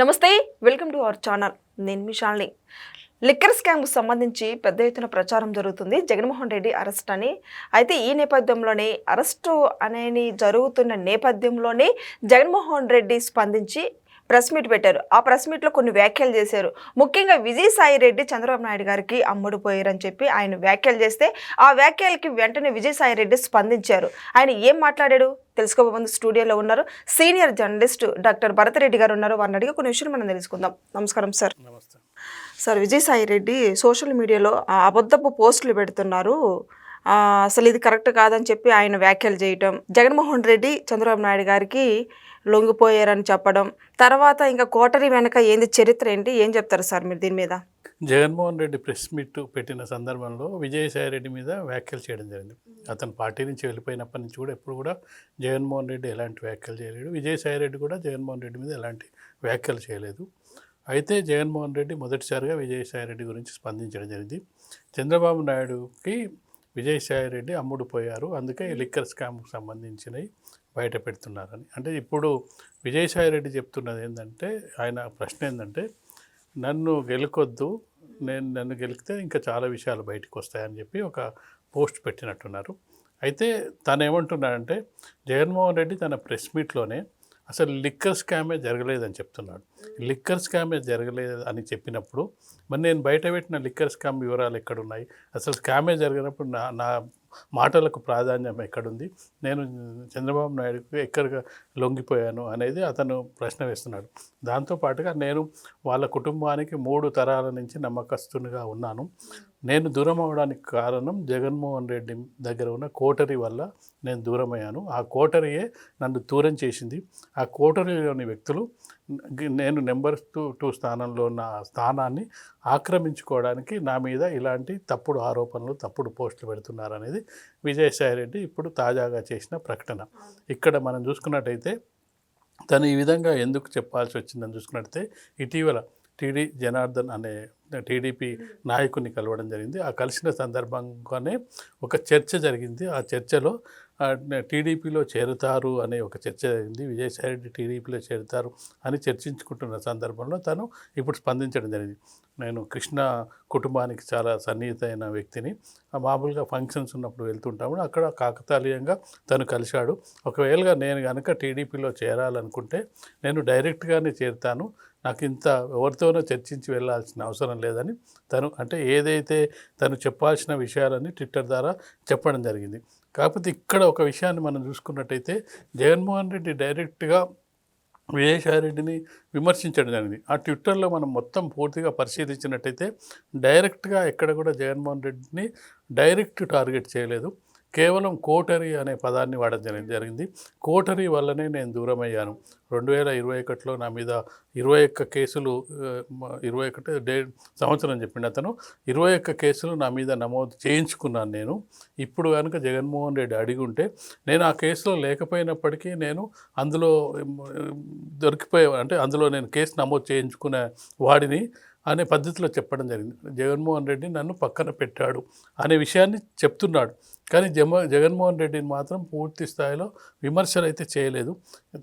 నమస్తే welcome to our channel. నేను మీ Shalini liquor స్కామ్కు సంబంధించి పెద్ద ఎత్తున ప్రచారం జరుగుతుంది. జగన్మోహన్ రెడ్డి అరెస్ట్ అని. అయితే ఈ నేపథ్యంలోనే అరెస్టు అనేది జరుగుతున్న నేపథ్యంలోనే జగన్మోహన్ రెడ్డి స్పందించి ప్రెస్ మీట్ పెట్టారు. ఆ ప్రెస్ మీట్లో కొన్ని వ్యాఖ్యలు చేశారు. ముఖ్యంగా విజయసాయి రెడ్డి చంద్రబాబు నాయుడు గారికి అమ్ముడు పోయారని చెప్పి ఆయన వ్యాఖ్యలు చేస్తే ఆ వ్యాఖ్యలకి వెంటనే విజయసాయి రెడ్డి స్పందించారు. ఆయన ఏం మాట్లాడాడు? తెలుసుకోబోతుంది స్టూడియోలో ఉన్నారు. సీనియర్ జర్నలిస్ట్ డాక్టర్ భరతరెడ్డి గారు ఉన్నారు. వారిని అడిగి కొన్ని విషయాలు మనం తెలుసుకుందాం. నమస్కారం సార్. నమస్తే. సార్ విజయసాయి రెడ్డి సోషల్ మీడియాలో అబద్ధపు పోస్టులు పెడుతున్నారు. అసలు ఇది కరెక్ట్ కాదని చెప్పి ఆయన వ్యాఖ్యలు చేయటం జగన్మోహన్ రెడ్డి చంద్రబాబు నాయుడు గారికి లొంగిపోయారని చెప్పడం తర్వాత ఇంకా కోటరీ వెనక ఏంది చరిత్ర ఏంటి? ఏం చెప్తారు సార్ మీరు దీని మీద? జగన్మోహన్ రెడ్డి ప్రెస్ మీట్ పెట్టిన సందర్భంలో విజయసాయి రెడ్డి మీద వ్యాఖ్యలు చేయడం జరిగింది. అతను పార్టీ నుంచి వెళ్ళిపోయినప్పటి నుంచి కూడా ఎప్పుడు కూడా జగన్మోహన్ రెడ్డి ఎలాంటి వ్యాఖ్యలు చేయలేడు. విజయసాయి రెడ్డి కూడా జగన్మోహన్ రెడ్డి మీద ఎలాంటి వ్యాఖ్యలు చేయలేదు. అయితే జగన్మోహన్ రెడ్డి మొదటిసారిగా విజయసాయి రెడ్డి గురించి స్పందించడం జరిగింది. చంద్రబాబు నాయుడుకి విజయసాయి రెడ్డి అమ్ముడు పోయారు అందుకే లిక్కర్ స్కామ్కి సంబంధించినవి బయట పెడుతున్నారని. అంటే ఇప్పుడు విజయసాయి రెడ్డి చెప్తున్నది ఏంటంటే ఆయన ప్రశ్న ఏంటంటే నన్ను గెలుకొద్దు నేను నన్ను గెలికితే ఇంకా చాలా విషయాలు బయటకు వస్తాయని చెప్పి ఒక పోస్ట్ పెట్టినట్టున్నారు. అయితే తను ఏమంటున్నాడంటే జగన్మోహన్ రెడ్డి తన ప్రెస్ మీట్లోనే అసలు లిక్కర్ స్కామే జరగలేదని చెప్తున్నాడు. లిక్కర్ స్కామే జరగలేదు అని చెప్పినప్పుడు మరి నేను బయట పెట్టిన లిక్కర్ స్కామ్ వివరాలు ఎక్కడున్నాయి? అసలు స్కామే జరిగినప్పుడు నా నా మాటలకు ప్రాధాన్యం ఎక్కడుంది? నేను చంద్రబాబు నాయుడుకి ఎక్కడ లొంగిపోయాను అనేది అతను ప్రశ్న వేస్తున్నాడు. దాంతోపాటుగా నేను వాళ్ళ కుటుంబానికి మూడు తరాల నుంచి నమ్మకస్తునిగా ఉన్నాను. నేను దూరం అవడానికి కారణం జగన్మోహన్ రెడ్డి దగ్గర ఉన్న కోటరీ వల్ల నేను దూరమయ్యాను. ఆ కోటరీయే నన్ను దూరం చేసింది. ఆ కోటరీలోని వ్యక్తులు నేను నెంబర్ టూ టూ స్థానంలో ఉన్న స్థానాన్ని ఆక్రమించుకోవడానికి నా మీద ఇలాంటి తప్పుడు ఆరోపణలు తప్పుడు పోస్టులు పెడుతున్నారు అనేది విజయసాయి రెడ్డి ఇప్పుడు తాజాగా చేసిన ప్రకటన. ఇక్కడ మనం చూసుకున్నట్టయితే తను ఈ విధంగా ఎందుకు చెప్పాల్సి వచ్చిందని చూసుకున్నట్టయితే ఇటీవల టీడీ జనార్దన్ అనే టీడీపీ నాయకుని కలవడం జరిగింది. ఆ కలిసిన సందర్భంగానే ఒక చర్చ జరిగింది. ఆ చర్చలో టీడీపీలో చేరుతారు అనే ఒక చర్చ జరిగింది విజయసాయి రెడ్డి టీడీపీలో చేరుతారు అని చర్చించుకుంటున్న సందర్భంలో తను ఇప్పుడు స్పందించడం జరిగింది. నేను కృష్ణ కుటుంబానికి చాలా సన్నిహితమైన వ్యక్తిని. ఆ మామూలుగా ఫంక్షన్స్ ఉన్నప్పుడు వెళ్తుంటాము. అక్కడ కాకతాళీయంగా తను కలిశాడు. ఒకవేళగా నేను కనుక టీడీపీలో చేరాలనుకుంటే నేను డైరెక్ట్గానే చేరుతాను. నాకు ఇంత ఎవరితోనో చర్చించి వెళ్ళాల్సిన అవసరం లేదని తను అంటే ఏదైతే తను చెప్పాల్సిన విషయాలని ట్విట్టర్ ద్వారా చెప్పడం జరిగింది. కాకపోతే ఇక్కడ ఒక విషయాన్ని మనం చూసుకున్నట్టయితే జగన్మోహన్ రెడ్డి డైరెక్ట్గా విజయసాయి రెడ్డిని విమర్శించడం జరిగింది ఆ ట్విట్టర్లో మనం మొత్తం పూర్తిగా పరిశీలించినట్టయితే డైరెక్ట్గా ఎక్కడ కూడా జగన్మోహన్ రెడ్డిని డైరెక్ట్ టార్గెట్ చేయలేదు. కేవలం కోటరీ అనే పదాన్ని వాడడం జరిగింది జరిగింది. కోటరీ వల్లనే నేను దూరం అయ్యాను రెండు వేల ఇరవై ఒకటిలో నా మీద ఇరవై ఒక్క కేసులు ఇరవై ఒకటి డే సంవత్సరం చెప్పిండు అతను. ఇరవై ఒక్క కేసులు నా మీద నమోదు చేయించుకున్నాను నేను. ఇప్పుడు కనుక జగన్మోహన్ రెడ్డి అడిగి ఉంటే నేను ఆ కేసులో లేకపోయినప్పటికీ నేను అందులో దొరికిపోయే అంటే అందులో నేను కేసు నమోదు చేయించుకునే వాడిని అనే పద్ధతిలో చెప్పడం జరిగింది. జగన్మోహన్ రెడ్డి నన్ను పక్కన పెట్టాడు అనే విషయాన్ని చెప్తున్నాడు. కానీ జమ జగన్మోహన్ రెడ్డిని మాత్రం పూర్తి స్థాయిలో విమర్శలు అయితే చేయలేదు.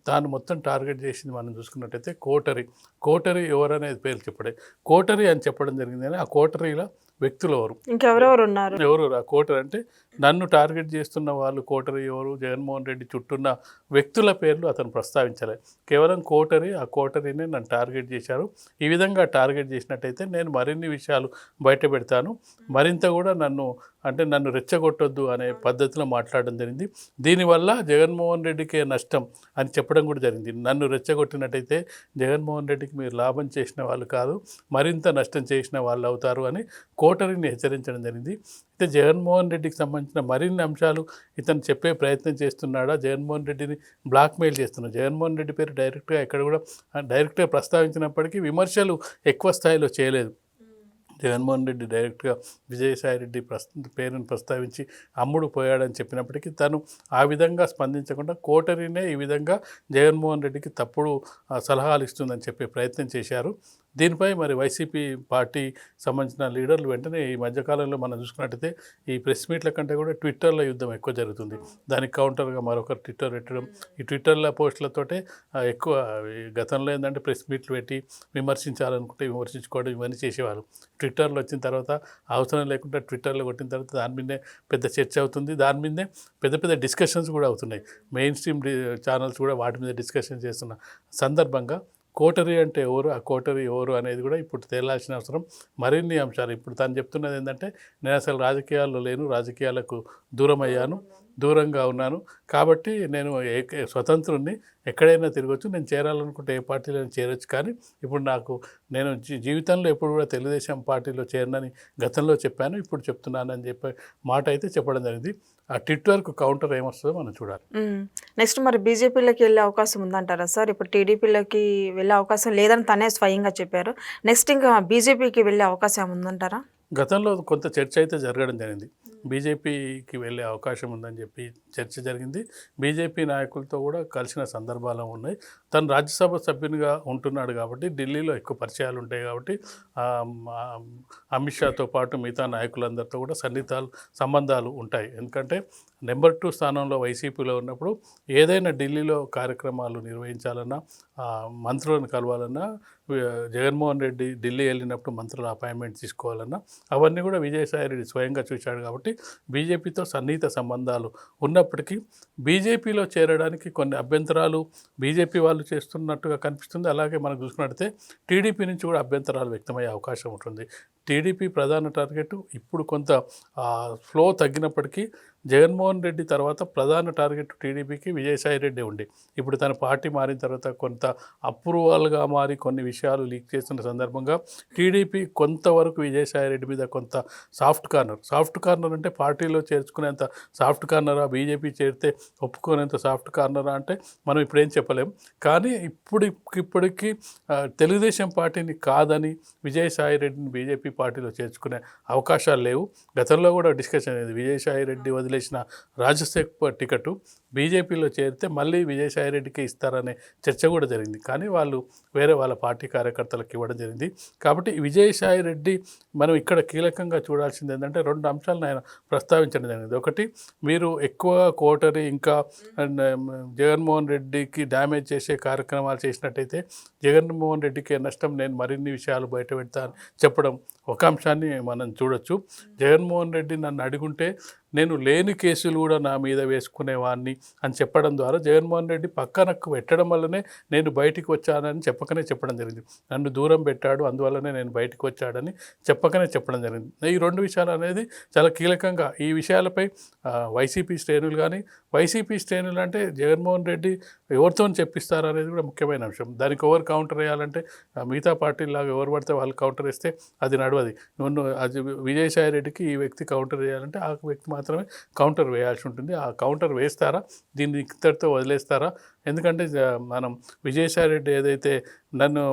తాను మొత్తం టార్గెట్ చేసింది మనం చూసుకున్నట్టయితే కోటరీ. కోటరీ ఎవరనేది పేరు చెప్పడే. కోటరీ అని చెప్పడం జరిగింది. కానీ ఆ కోటరీలో వ్యక్తులు ఎవరు? ఇంకెవరెవరు ఉన్నారు? ఎవరు ఆ కోటరీ అంటే నన్ను టార్గెట్ చేస్తున్న వాళ్ళు కోటరీ ఎవరు? జగన్మోహన్ రెడ్డి చుట్టూన్న వ్యక్తుల పేర్లు అతను ప్రస్తావించలే. కేవలం కోటరి ఆ కోటరీనే నన్ను టార్గెట్ చేశారు. ఈ విధంగా టార్గెట్ చేసినట్టయితే నేను మరిన్ని విషయాలు బయట పెడతాను. మరింత కూడా నన్ను అంటే నన్ను రెచ్చగొట్టొద్దు అనే పద్ధతిలో మాట్లాడడం జరిగింది. దీనివల్ల జగన్మోహన్ రెడ్డికే నష్టం అని చెప్పడం కూడా జరిగింది. నన్ను రెచ్చగొట్టినట్టయితే జగన్మోహన్ రెడ్డికి మీరు లాభం చేసిన వాళ్ళు కాదు మరింత నష్టం చేసిన వాళ్ళు అవుతారు అని కోటరీని హెచ్చరించడం జరిగింది. అయితే జగన్మోహన్ రెడ్డికి సంబంధించిన మరిన్ని అంశాలు ఇతను చెప్పే ప్రయత్నం చేస్తున్నాడా? జగన్మోహన్ రెడ్డిని బ్లాక్మెయిల్ చేస్తున్నాడు. జగన్మోహన్ రెడ్డి పేరు డైరెక్ట్గా ఎక్కడ కూడా డైరెక్ట్గా ప్రస్తావించినప్పటికీ విమర్శలు ఎక్కువ స్థాయిలో చేయలేదు. జగన్మోహన్ రెడ్డి డైరెక్ట్గా విజయసాయి రెడ్డి ప్రస్ పేరును ప్రస్తావించి అమ్ముడు పోయాడని చెప్పినప్పటికీ తను ఆ విధంగా స్పందించకుండా కోటరీనే ఈ విధంగా జగన్మోహన్ రెడ్డికి తప్పుడు సలహాలు ఇస్తుందని చెప్పే ప్రయత్నం చేశారు. దీనిపై మరి వైసీపీ పార్టీ సంబంధించిన లీడర్లు వెంటనే ఈ మధ్యకాలంలో మనం చూసుకున్నట్టయితే ఈ ప్రెస్ మీట్ల కంటే కూడా ట్విట్టర్లో యుద్ధం ఎక్కువ జరుగుతుంది. దానికి కౌంటర్గా మరొకరు ట్విట్టర్ పెట్టడం ఈ ట్విట్టర్ల పోస్టులతోటే ఎక్కువ గతంలో ఏంటంటే ప్రెస్ మీట్లు పెట్టి విమర్శించాలనుకుంటే విమర్శించుకోవడం ఇవన్నీ చేసేవారు ట్విట్టర్లో వచ్చిన తర్వాత అవసరం లేకుండా ట్విట్టర్లో కొట్టిన తర్వాత దాని మీదే పెద్ద చర్చ అవుతుంది. దాని మీదే పెద్ద పెద్ద డిస్కషన్స్ కూడా అవుతున్నాయి. మెయిన్ స్ట్రీమ్ ఛానల్స్ కూడా వాటి మీద డిస్కషన్ చేస్తున్న సందర్భంగా కోటరీ అంటే ఎవరు? ఆ కోటరీ ఎవరు అనేది కూడా ఇప్పుడు తేలాల్సిన అవసరం. మరిన్ని అంశాలు ఇప్పుడు తను చెప్తున్నది ఏంటంటే నేను అసలు రాజకీయాల్లో లేను రాజకీయాలకు దూరం అయ్యాను దూరంగా ఉన్నాను. కాబట్టి నేను ఏ స్వతంత్రుణ్ణి ఎక్కడైనా తిరగచ్చు. నేను చేరాలనుకుంటే ఏ పార్టీలో చేరొచ్చు. కానీ ఇప్పుడు నాకు నేను జీవితంలో ఎప్పుడు కూడా తెలుగుదేశం పార్టీలో చేరనని గతంలో చెప్పాను. ఇప్పుడు చెప్తున్నానని చెప్పే మాట అయితే చెప్పడం జరిగింది. ఆ ట్విట్టర్కు కౌంటర్ ఏమొస్తుందో మనం చూడాలి. నెక్స్ట్ మరి బీజేపీలోకి వెళ్ళే అవకాశం ఉందంటారా సార్? ఇప్పుడు టీడీపీలోకి వెళ్ళే అవకాశం లేదని తనే స్వయంగా చెప్పారు. నెక్స్ట్ ఇంకా బీజేపీకి వెళ్ళే అవకాశం ఉందంటారా గతంలో కొంత చర్చ అయితే జరగడం జరిగింది. బీజేపీకి వెళ్ళే అవకాశం ఉందని చెప్పి చర్చ జరిగింది. బీజేపీ నాయకులతో కూడా కలిసిన సందర్భాలు ఉన్నాయి. తను రాజ్యసభ సభ్యునిగా ఉంటున్నాడు కాబట్టి ఢిల్లీలో ఎక్కువ పరిచయాలు ఉంటాయి కాబట్టి అమిత్ షాతో పాటు మిగతా నాయకులందరితో కూడా సన్నిహితాలు సంబంధాలు ఉంటాయి. ఎందుకంటే నెంబర్ టూ స్థానంలో వైసీపీలో ఉన్నప్పుడు ఏదైనా ఢిల్లీలో కార్యక్రమాలు నిర్వహించాలన్నా మంత్రులను కలవాలన్నా జగన్మోహన్ రెడ్డి ఢిల్లీ వెళ్ళినప్పుడు మంత్రుల అపాయింట్మెంట్ తీసుకోవాలన్నా అవన్నీ కూడా విజయసాయి రెడ్డి స్వయంగా చూశాడు కాబట్టి బీజేపీతో సన్నిహిత సంబంధాలు ఉన్న ఉన్నప్పటికీ బీజేపీలో చేరడానికి కొన్ని అభ్యంతరాలు బీజేపీ వాళ్ళు చేస్తున్నట్టుగా కనిపిస్తుంది. అలాగే మనం చూసుకున్నట్టయితే టీడీపీ నుంచి కూడా అభ్యంతరాలు వ్యక్తమయ్యే అవకాశం ఉంటుంది. టీడీపీ ప్రధాన టార్గెట్ ఇప్పుడు కొంత ఫ్లో తగ్గినప్పటికీ జగన్మోహన్ రెడ్డి తర్వాత ప్రధాన టార్గెట్ టీడీపీకి విజయసాయి రెడ్డి ఉండి ఇప్పుడు తన పార్టీ మారిన తర్వాత కొంత అప్రూవల్గా మారి కొన్ని విషయాలు లీక్ చేస్తున్న సందర్భంగా టీడీపీ కొంతవరకు విజయసాయి రెడ్డి మీద కొంత సాఫ్ట్ కార్నర్ సాఫ్ట్ కార్నర్ అంటే పార్టీలో చేర్చుకునేంత సాఫ్ట్ కార్నరా బీజేపీ చేరితే ఒప్పుకునేంత సాఫ్ట్ కార్నరా అంటే మనం ఇప్పుడేం చెప్పలేం. కానీ ఇప్పుడు ఇప్పటికీ తెలుగుదేశం పార్టీని కాదని విజయసాయి రెడ్డిని బీజేపీ పార్టీలో చేర్చుకునే అవకాశాలు లేవు. గతంలో కూడా డిస్కషన్ అయింది విజయసాయి రెడ్డి వదిలేసిన రాజశేఖర్ టికెట్ బీజేపీలో చేరితే మళ్ళీ విజయసాయి రెడ్డికి ఇస్తారనే చర్చ కూడా జరిగింది. కానీ వాళ్ళు వేరే వాళ్ళ పార్టీ కార్యకర్తలకు ఇవ్వడం జరిగింది. కాబట్టి విజయసాయి రెడ్డి మనం ఇక్కడ కీలకంగా చూడాల్సింది ఏంటంటే రెండు అంశాలను ఆయన ప్రస్తావించడం జరిగింది. ఒకటి మీరు ఎక్కువ కోటరి ఇంకా జగన్మోహన్ రెడ్డికి డ్యామేజ్ చేసే కార్యక్రమాలు చేసినట్టయితే జగన్మోహన్ రెడ్డికి నష్టం నేను మరిన్ని విషయాలు బయట పెడతా చెప్పడం ఒక అంశాన్ని మనం చూడొచ్చు. జగన్మోహన్ రెడ్డి నన్ను అడుగుంటే నేను లేని కేసులు కూడా నా మీద వేసుకునేవాడిని అని చెప్పడం ద్వారా జగన్మోహన్ రెడ్డి పక్కనకు పెట్టడం వల్లనే నేను బయటికి వచ్చానని చెప్పకనే చెప్పడం జరిగింది. నన్ను దూరం పెట్టాడు అందువల్లనే నేను బయటికి వచ్చాడని చెప్పకనే చెప్పడం జరిగింది. ఈ రెండు విషయాలు అనేది చాలా కీలకంగా ఈ విషయాలపై వైసీపీ శ్రేణులు కానీ వైసీపీ శ్రేణులు అంటే జగన్మోహన్ రెడ్డి ఎవరితో చెప్పిస్తారు అనేది కూడా ముఖ్యమైన అంశం. దానికి ఎవరు కౌంటర్ వేయాలంటే మిగతా పార్టీలాగా ఎవరు పడితే వాళ్ళు కౌంటర్ వేస్తే అది నడవది. నువ్వు అది విజయసాయి రెడ్డికి ఈ వ్యక్తి కౌంటర్ చేయాలంటే ఆ వ్యక్తి మాత్రమే కౌంటర్ వేయాల్సి ఉంటుంది. ఆ కౌంటర్ వేస్తారా? దీన్ని ఇక్కడితో వదిలేస్తారా? ఎందుకంటే మనం విజయసాయి రెడ్డి ఏదైతే నన్ను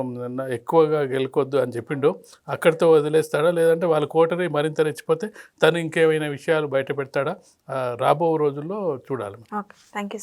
ఎక్కువగా గెలుకొద్దు అని చెప్పిండో అక్కడితో వదిలేస్తాడా? లేదంటే వాళ్ళ కోటరీ మరింత రెచ్చిపోతే తను ఇంకేమైనా విషయాలు బయట పెడతాడా రాబో రోజుల్లో చూడాలి థ్యాంక్ యూ